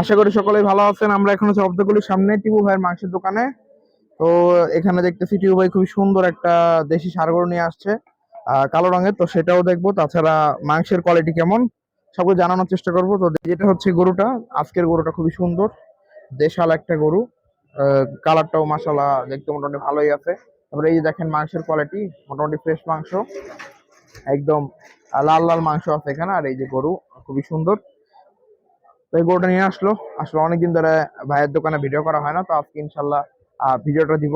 আশা করি সকলেই ভালো আছেন। আমরা এখন হচ্ছে অব্দগুলির সামনে টিপু ভাইয়ের মাংসের দোকানে। তো এখানে দেখতেছি টিপু ভাই খুবই সুন্দর একটা দেশি ষাঁড় গরু নিয়ে আসছে কালো রঙের। তো সেটাও দেখব। তাছাড়া মাংসের কোয়ালিটি কেমন, সবগুলো জানানোর চেষ্টা করব। তো যেটা হচ্ছে গরুটা, আজকের গরুটা খুবই সুন্দর। দেশাল একটা গরু কালারটাও মাসালা দেখতে মোটামুটি ভালোই আছে। তারপরে এই যে দেখেন মাংসের কোয়ালিটি মোটামুটি ফ্রেশ মাংস। একদম লাল লাল মাংস আছে এখানে। আর এই যে গরু, খুবই সুন্দর। তো এই গরুটা নিয়ে আসলো। আসলে অনেকদিন ধরে ভাইয়ের দোকানে ভিডিও করা হয় না তো আজকে ইনশাল্লাহ ভিডিওটা দিব।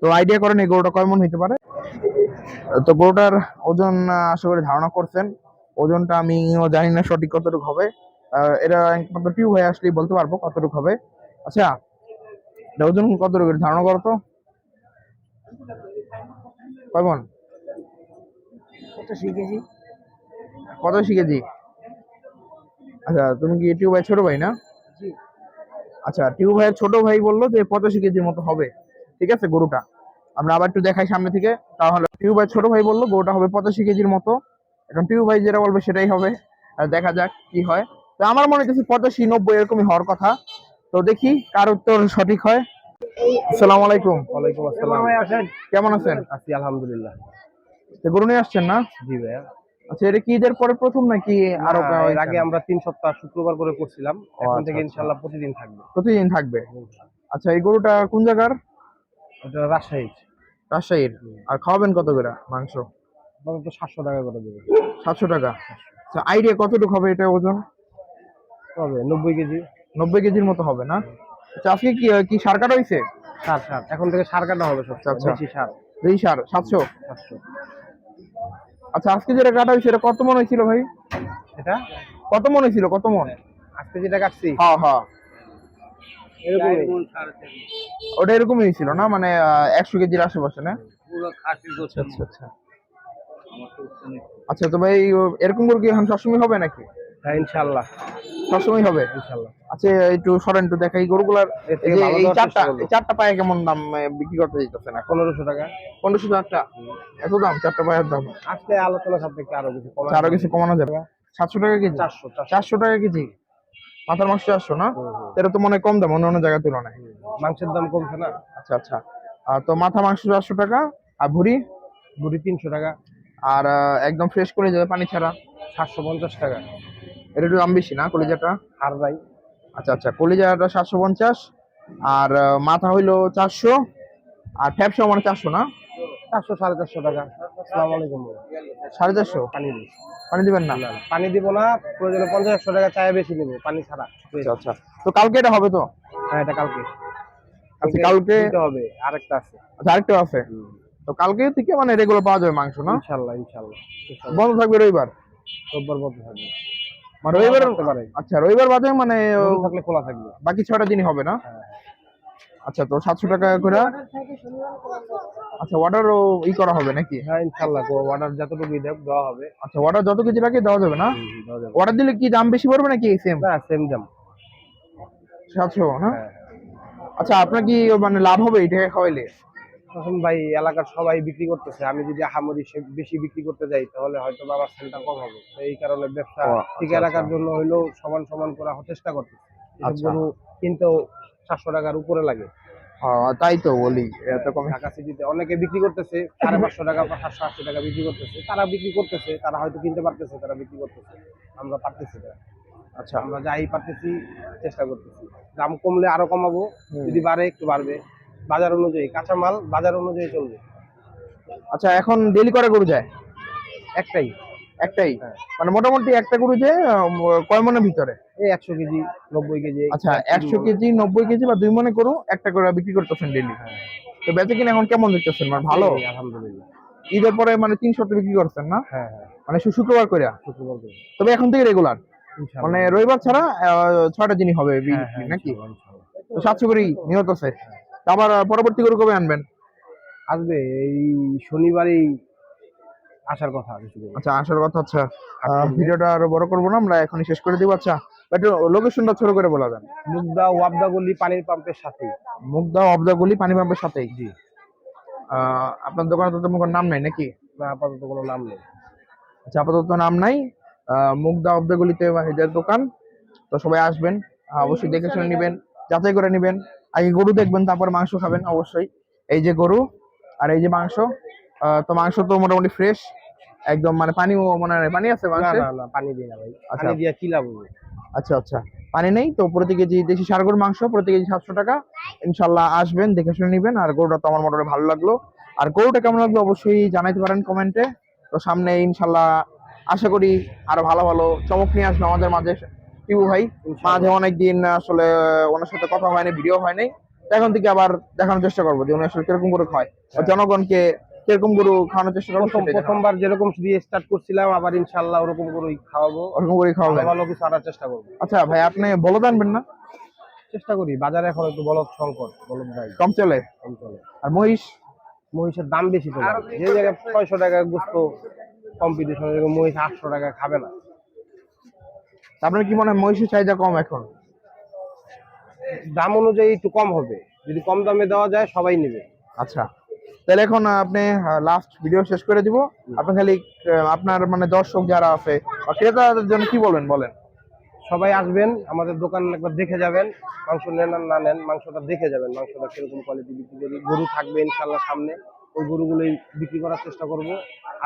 তো আইডিয়া করেন এই গরুটা কয় মন হইতে পারে? তো গরুটার ওজন আশা করি ধারণা করছেন। ওজনটা আমিও জানি না সঠিক কতটুকু হবে। এটা একমাত্র টিউ হয়ে আসলেই বলতে পারব কতটুকু হবে। আচ্ছা ওজন কতটুকু ধারণা করো তো। কয় মন? পঁচাশি কেজি। কত শিখেছি আচ্ছা তুমি কি টিউ ভাই ছোট ভাই না? আচ্ছা টিউ ভাইয়ের ছোট ভাই বলল যে পঁচাশি কেজির মতো হবে। ঠিক আছে গরুটা। আমরা আবার একটু দেখাই সামনে থেকে। তাহলে টিউ ভাই ছোট ভাই বলল গরুটা হবে পঁচাশি কেজির মতো। এখন টিউ ভাই যেটা বলবে সেটাই হবে। দেখা যাক কি হয়। তো আমার মনে হচ্ছে পঁচাশি নব্বই এরকমই হওয়ার কথা। তো দেখি কার উত্তর সঠিক হয়। আসসালামু আলাইকুম। ওয়ালাইকুম আসসালাম। কেমন আছেন? আছি আলহামদুলিল্লাহ। গরু নিয়ে আসছেন না? জি ভাইয়া। আচ্ছা এটা কি ঈদের পরে প্রথম নাকি আরও এর আগে আমরা তিন সপ্তাহ শুক্রবার করে করছিলাম। এখন আচ্ছা, থেকে আচ্ছা। ইনশাআল্লাহ প্রতিদিন থাকবে। প্রতিদিন থাকবে? আচ্ছা এই গরুটা কোন জায়গার? এটা রাজশাহী। রাজশাহীর। আর খাওয়াবেন কত করে মাংস? আপাতত সাতশো টাকা করে দেবে। সাতশো টাকা। আচ্ছা আইডিয়া কতটুকু হবে এটা ওজন? তবে নব্বই কেজি। নব্বই কেজির মতো হবে না? আচ্ছা আজকে কি কি সার কাটা হয়েছে? সার সার। এখন থেকে সার কাটা হবে সব আচ্ছা, সার। সার সাতশো? সাতশো। আচ্ছা আজকে যেটা কাটা হয়েছে এটা কত মন হয়েছিল ভাই? এটা? কত মন হয়েছিল কত মন? আজকে যেটা কাটছি? হ্যাঁ হ্যাঁ। ওটা এরকমই হয়েছিল না? মানে একশো কেজির আশেপাশে না? পুরো আচ্ছা আচ্ছা। আচ্ছা তো ভাই ও- এরকম করে কি এখন সবসময় হবে নাকি? হ্যাঁ ইনশাআল্লাহ। সবসময় হবে? ইনশাআল্লাহ। আচ্ছা একটু সরেন একটু দেখাই গরুগুলার এই চারটা চারটা পায়ে কেমন দাম বিক্রি করতে দিতেছেন এখন? পনেরোশো টাকা। পনেরোশো চারটা এত দাম চারটা পায়ের দাম। আজকে আলোচনা সাপেক্ষে আরও কিছু আরও কিছু কমানো যাবে? সাতশো টাকা কেজি? চারশো চারশো। টাকা কেজি? মাথার মাংস চারশো না? এটা তো মনে কম দাম অন্য অন্য জায়গার তুলনায়। মাংসের দাম কমছে না? আচ্ছা আচ্ছা। আর তো মাথা মাংস চারশো টাকা আর ভুড়ি? বুড়ি তিনশো টাকা। আর একদম ফ্রেশ করে যাবে পানি ছাড়া? সাতশো পঞ্চাশ টাকা। এটা একটু দাম বেশি না কলিজাটা? আর ভাই। আচ্ছা আচ্ছা কলিজাটা সাতশো পঞ্চাশ আর মাথা হইল চারশো আর ফ্যাপসা মানে চারশো না? চারশো সাড়ে চারশো টাকা। আসসালামু আলাইকুম। সাড়ে চারশো? পানি দিই পানি দিবেন না? পানি দিব না প্রয়োজনে পঞ্চাশ একশো টাকা চায় বেশি নেব পানি ছাড়া। আচ্ছা আচ্ছা। তো কালকে এটা হবে তো? হ্যাঁ এটা কালকে। আচ্ছা কালকে হবে আরেকটা আছে। আচ্ছা আরেকটা আছে? তো কালকে থেকে মানে রেগুলার পাওয়া যাবে মাংস না? ইনশাল্লাহ। ইনশাল্লাহ। বন্ধ থাকবে রবিবার? রোববার বন্ধ থাকবে। মানে রবিবার আচ্ছা রবিবার বাদে মানে থাকলে খোলা থাকবে। বাকি ছয়টা দিনই হবে না? হ্যাঁ। আচ্ছা তো সাতশো টাকা করে? আচ্ছা অর্ডারও ই করা হবে নাকি? হ্যাঁ ইনশাল্লাহ অর্ডার যতটুকু দেওয়া হবে। আচ্ছা অর্ডার যত কেজি লাগে দেওয়া যাবে না? অর্ডার দিলে কি দাম বেশি পড়বে নাকি সেম না সেম দাম। সাতশো না? হ্যাঁ। আচ্ছা আপনার কি মানে লাভ হবে এটা খাওয়াইলে? তখন ভাই এলাকার সবাই বিক্রি করতেছে। আমি যদি আহামরি বেশি বিক্রি করতে যাই তাহলে হয়তো আমার সেলটা কম হবে। এই কারণে ব্যবসা ঠিক আচ্ছা, রাখার আচ্ছা। জন্য হইলেও সমান সমান করা চেষ্টা এসব আচ্ছা। গরু কিনতেও সাতশো টাকার উপরে লাগে। তাই তো বলি ঢাকা সিটিতে অনেকে বিক্রি করতেছে সাড়ে পাঁচশো টাকা বা সাতশো আশি টাকা বিক্রি করতেছে। তারা বিক্রি করতেছে তারা হয়তো কিনতে পারতেছে তারা বিক্রি করতেছে। আমরা পারতেছি না। আচ্ছা। আমরা যাই পারতেছি চেষ্টা করতেছি। দাম কমলে আরও কমাবো যদি বাড়ে একটু বাড়বে। বাজার অনুযায়ী কাঁচা মাল বাজার অনুযায়ী চলবে। আচ্ছা এখন ডেলি করে গরু যায়? একটাই। একটাই? হ্যাঁ। মানে মোটামুটি একটা গরু যে কয় মনের ভিতরে? এই একশো কেজি নব্বই কেজি। আচ্ছা একশো কেজি নব্বই কেজি বা দুই মনে করো একটা করে বিক্রি করতেছেন ডেলি তো বেচে কিনা এখন কেমন দেখতেছেন? মানে ভালো? আলহামদুলিল্লাহ। ঈদের পরে মানে তিনশো বিক্রি করছেন না? হ্যাঁ হ্যাঁ। মানে শুক্রবার করে শুক্রবার করে তবে এখন থেকে রেগুলার মানে রবিবার ছাড়া ছয়টা দিনই হবে হ্যাঁ, হ্যাঁ, নাকি? সাতশো করেই নিহত আছে। আবার পরবর্তী গরু কবে আনবেন? আসবে এই শনিবারই আসার কথা আচ্ছা আসার কথা আচ্ছা। ভিডিওটা আরও বড় করব না আমরা এখনই শেষ করে দিব। আচ্ছা একটু লোকেশনটা ছোট করে বলা যান মুগদা ওয়াবদা গলি পানির পাম্পের সাথে মুগদা অবদাগুলি পানি পাম্পের সাথেই? জি। আপনার দোকানে তো কোনো নাম নাই নাকি? না আপাতত কোনো নাম নেই। আচ্ছা আপাতত নাম নাই। মুগদা অবদাগুলিতে এদের দোকান। তো সবাই আসবেন অবশ্যই দেখে শুনে নেবেন যাচাই করে নেবেন। আগে গরু দেখবেন তারপর মাংস খাবেন অবশ্যই। এই যে গরু আর এই যে মাংস তো মাংস তো মোটামুটি ফ্রেশ একদম মানে পানিও মনে হয় পানি আছে না মাংসে? না না পানি দিই না ভাই। আচ্ছা। পানি দিয়ে কি লাভ হবে? আচ্ছা আচ্ছা। পানি নেই তো প্রতি কেজি দেশি সার গরুর মাংস প্রতি কেজি সাতশো টাকা। ইনশাল্লাহ আসবেন দেখে শুনে নেবেন। আর গরুটা তো আমার মোটামুটি ভালো লাগল। আর গরুটা কেমন লাগল অবশ্যই জানাইতে পারেন কমেন্টে তো সামনে ইনশাল্লাহ আশা করি আরও ভালো ভালো চমক নিয়ে আসবে আমাদের মাঝে। টিবু ভাই। মাঝে অনেকদিন আসলে ওনার সাথে কথা হয়নি ভিডিও হয়নি। এখন থেকে আবার দেখানোর চেষ্টা করব যে উনি আসলে কীরকম করে খায়। বা জনগণকে কীরকম গরু খাওয়ানোর চেষ্টা করব। প্রথমবার যেরকম দিয়ে স্টার্ট করছিলাম আবার ইনশাল্লাহ ওরকম করেই খাওয়াবো। ওরকম করে খাওয়াবো ভালো কিছু আনার চেষ্টা করব। আচ্ছা ভাই আপনি বলদ আনবেন না? চেষ্টা করি বাজারে এখন একটু বলদ সংকট বলদ ভাই কম চলে? কম চলে। আর মহিষ? মহিষের দাম বেশি তো যে জায়গায় ছয়শো টাকা গোস্ত কম্পিটিশন মহিষ আটশো টাকা খাবে না। আপনার কি মনে হয় মহিষের চাহিদা কম এখন? দাম অনুযায়ী একটু কম হবে। যদি কম দামে দেওয়া যায় সবাই নেবে। আচ্ছা। তাহলে এখন আপনি লাস্ট ভিডিও শেষ করে দিব। আপনি খালি আপনার মানে দর্শক যারা আছে বা ক্রেতাদের জন্য কি বলবেন বলেন? সবাই আসবেন আমাদের দোকান একবার দেখে যাবেন। মাংস নেন না নেন মাংসটা দেখে যাবেন। মাংসটা কীরকম কোয়ালিটি বিক্রি করি গরু থাকবে ইনশাল্লাহ সামনে। ওই গরুগুলোই বিক্রি করার চেষ্টা করব।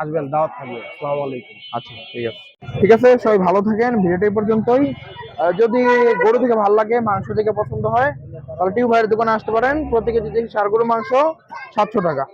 আসবেন, দাওয়াত থাকবে। আসসালামু আলাইকুম। আচ্ছা ঠিক আছে। ঠিক আছে, সবাই ভালো থাকেন। ভিডিওটা পর্যন্তই। যদি গরু থেকে ভালো লাগে, মাংস থেকে পছন্দ হয়, তাহলে টিউ ভাইয়ের দোকানে আসতে পারেন। প্রতি কেজি সার গরু মাংস, সাতশো টাকা।